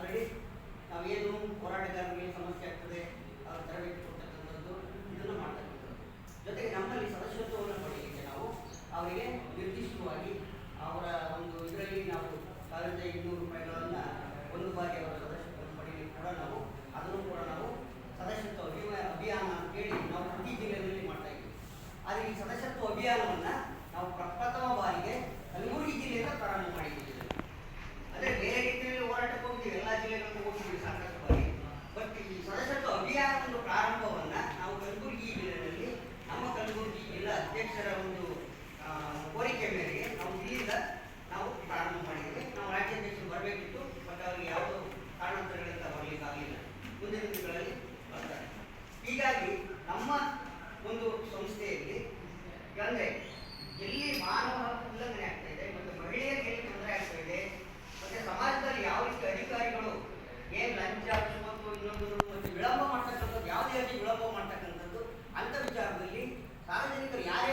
Already ನಾವೇನು ಹೋರಾಟಗಾರರಿಗೆ ಸಮಸ್ಯೆ ಆಗ್ತದೆ, ಅವ್ರ ತರಬೇತಿ ಕೊಡ್ತಕ್ಕಂಥದ್ದು ಇದನ್ನು ಮಾಡ್ತಕ್ಕಂಥದ್ದು ಜೊತೆಗೆ ನಮ್ಮಲ್ಲಿ ಸದಸ್ಯತ್ವವನ್ನು ಪಡೆಯಲಿಕ್ಕೆ ನಾವು ಅವರಿಗೆ ನಿರ್ದಿಷ್ಟವಾಗಿ ಅವರ ಒಂದು ಇದರಲ್ಲಿ ನಾವು ಸಾವಿರದ ಇನ್ನೂರು ರೂಪಾಯಿಗಳನ್ನು ಒಂದು ಬಾರಿ ಅವರ ಸದಸ್ಯತ್ವವನ್ನು ಪಡೆಯಲಿಕ್ಕೆ ಕೂಡ ನಾವು, ಅದನ್ನು ಕೂಡ ನಾವು ಸದಸ್ಯತ್ವ ಅಭಿಯಾನ ಅಂತೇಳಿ ನಾವು ಪ್ರತಿ ಜಿಲ್ಲೆಯಲ್ಲಿ ಮಾಡ್ತಾ ಇದ್ದೀವಿ. ಆದರೆ ಈ ಸದಸ್ಯತ್ವ ಅಭಿಯಾನವನ್ನು ನಾವು ಪ್ರಪ್ರಥಮ ಬಾರಿಗೆ ಕಲಬುರಗಿ ಜಿಲ್ಲೆಯಿಂದ ಪ್ರಾರಂಭ ಮಾಡಿದ್ದೀವಿ ಅದೇ ಬೇರೆ ರೀತಿಯಲ್ಲಿ ಹೋರಾಟಕ್ಕೆ ಹೋಗ್ತೀವಿ ಎಲ್ಲ ಜಿಲ್ಲೆಗಳಿಗೂ ಹೋಗ್ತೀವಿ ಸಾಕಷ್ಟು ಬಾರಿ ಬಟ್ ಈ ಸದಸ್ಯತ್ವ ಅಭಿಯಾನ ಒಂದು ಪ್ರಾರಂಭವನ್ನ ನಾವು ಕಲಬುರಗಿ ಜಿಲ್ಲೆಯಲ್ಲಿ ನಮ್ಮ ಕಲಬುರಗಿ ಅಧ್ಯಕ್ಷರ ಒಂದು ಕೋರಿಕೆ ಮೇರೆಗೆ ನಾವು ಇಲ್ಲಿಂದ ನಾವು ಪ್ರಾರಂಭ ಮಾಡಿದ್ದೇವೆ ನಾವು ರಾಜ್ಯಾಧ್ಯಕ್ಷರು ಬರಬೇಕಿತ್ತು ಬಟ್ ಅವರಿಗೆ ಯಾವುದೋ ಕಾರಣಾಂತರಗಳಿಂದ ಬರಲಿಕ್ಕೆ ಆಗಲಿಲ್ಲ ಮುಂದಿನ ದಿನಗಳಲ್ಲಿ ಬರ್ತಾರೆ. ಹೀಗಾಗಿ ನಮ್ಮ ಒಂದು ಸಂಸ್ಥೆಯಲ್ಲಿ ಅಂದ್ರೆ ಎಲ್ಲಿ ಮಾನವ ಉಲ್ಲಂಘನೆ ಆಗ್ತಾ ಇದೆ, ಮತ್ತು ಮಹಿಳೆಯರಿಗೆ ಎಲ್ಲಿ ತೊಂದರೆ ಆಗ್ತಾ ಇದೆ, ಮತ್ತು ಸಮಾಜದಲ್ಲಿ ಯಾವ ರೀತಿ ಅಧಿಕಾರಿಗಳು ಏನು ಲಂಚ ಮತ್ತು ಇನ್ನೊಂದು ಮತ್ತು ವಿಳಂಬ ಮಾಡ್ತಕ್ಕಂಥದ್ದು, ಯಾವುದೇ ರೀತಿ ವಿಳಂಬ ಮಾಡ್ತಕ್ಕಂಥದ್ದು, ಅಂತ ವಿಚಾರದಲ್ಲಿ ಸಾರ್ವಜನಿಕರು ಯಾರೇ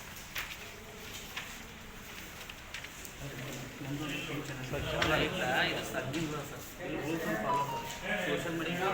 చాలా ఇది తగ్గింది కూడా సార్ సోషల్ మీడియా